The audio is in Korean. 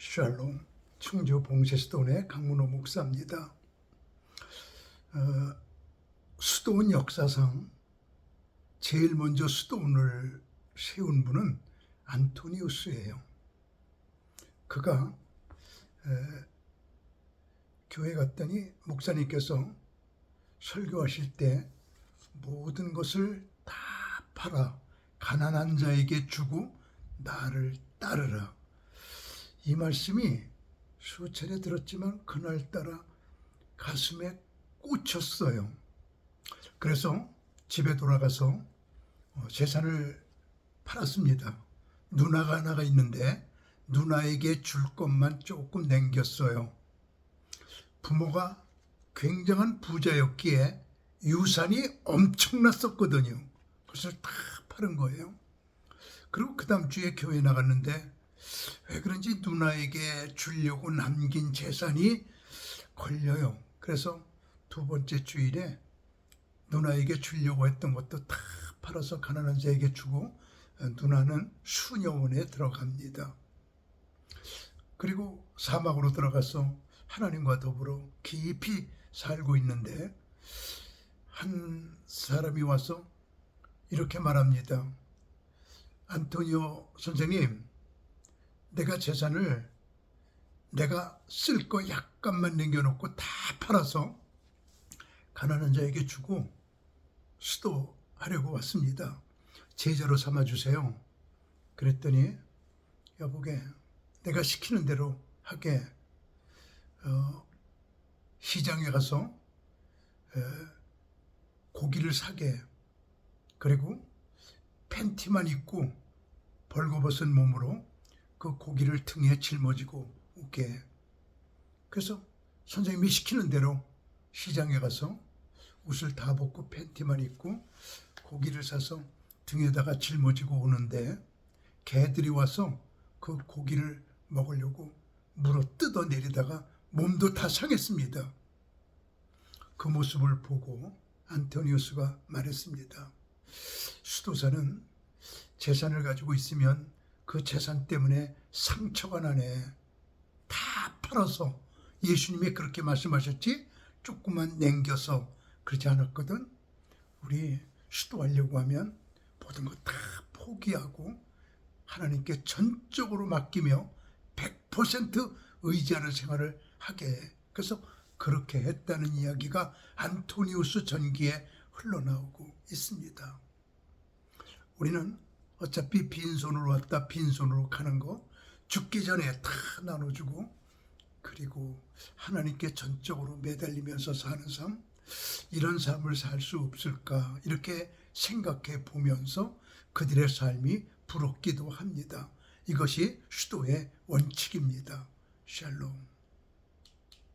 샬롬 충주 봉제수도원의 강문호 목사입니다. 어, 수도원 역사상 제일 먼저 수도원을 세운 분은 안토니우스예요. 그가 에, 교회 갔더니 목사님께서 설교하실 때 모든 것을 다 팔아 가난한 자에게 주고 나를 따르라. 이 말씀이 수차례 들었지만 그날따라 가슴에 꽂혔어요. 그래서 집에 돌아가서 어, 재산을 팔았습니다. 누나가 하나가 있는데 누나에게 줄 것만 조금 남겼어요. 부모가 굉장한 부자였기에 유산이 엄청났었거든요. 그래서 다 파는 거예요. 그리고 그 다음 주에 교회 나갔는데 왜 그런지 누나에게 주려고 남긴 재산이 걸려요. 그래서 두 번째 주일에 누나에게 주려고 했던 것도 다 팔아서 가난한 자에게 주고 어, 누나는 수녀원에 들어갑니다. 그리고 사막으로 들어가서 하나님과 더불어 깊이 살고 있는데 한 사람이 와서 이렇게 말합니다. 안토니오 선생님, 내가 재산을 내가 쓸 거 약간만 남겨놓고 다 팔아서 가난한 자에게 주고 수도하려고 왔습니다. 제자로 삼아주세요. 그랬더니 여보게 내가 시키는 대로 하게 어, 시장에 가서 에, 고기를 사게 그리고 팬티만 입고 벌거벗은 몸으로 그 고기를 등에 짊어지고 오게 그래서 선생님이 시키는 대로 시장에 가서 옷을 다 벗고 팬티만 입고 고기를 사서 등에다가 짊어지고 오는데 개들이 와서 그 고기를 먹으려고 물어 뜯어 내리다가 몸도 다 상했습니다. 그 모습을 보고 안토니우스가 말했습니다. 수도사는 재산을 가지고 있으면 그 재산 때문에 상처가 나네. 다 팔아서 예수님이 그렇게 말씀하셨지 조금만 남겨서 그러지 않았거든. 우리 수도하려고 하면 모든 것다 포기하고 하나님께 전적으로 맡기며 100% 의지하는 생활을 하게 해. 그래서 그렇게 했다는 이야기가 안토니우스 전기에 흘러나오고 있습니다. 우리는 어차피 빈손으로 왔다 빈손으로 가는 거 죽기 전에 다 나눠주고 그리고 하나님께 전적으로 매달리면서 사는 삶 이런 삶을 살 수 없을까 이렇게 생각해 보면서 그들의 삶이 부럽기도 합니다. 이것이 수도의 원칙입니다. 샬롬.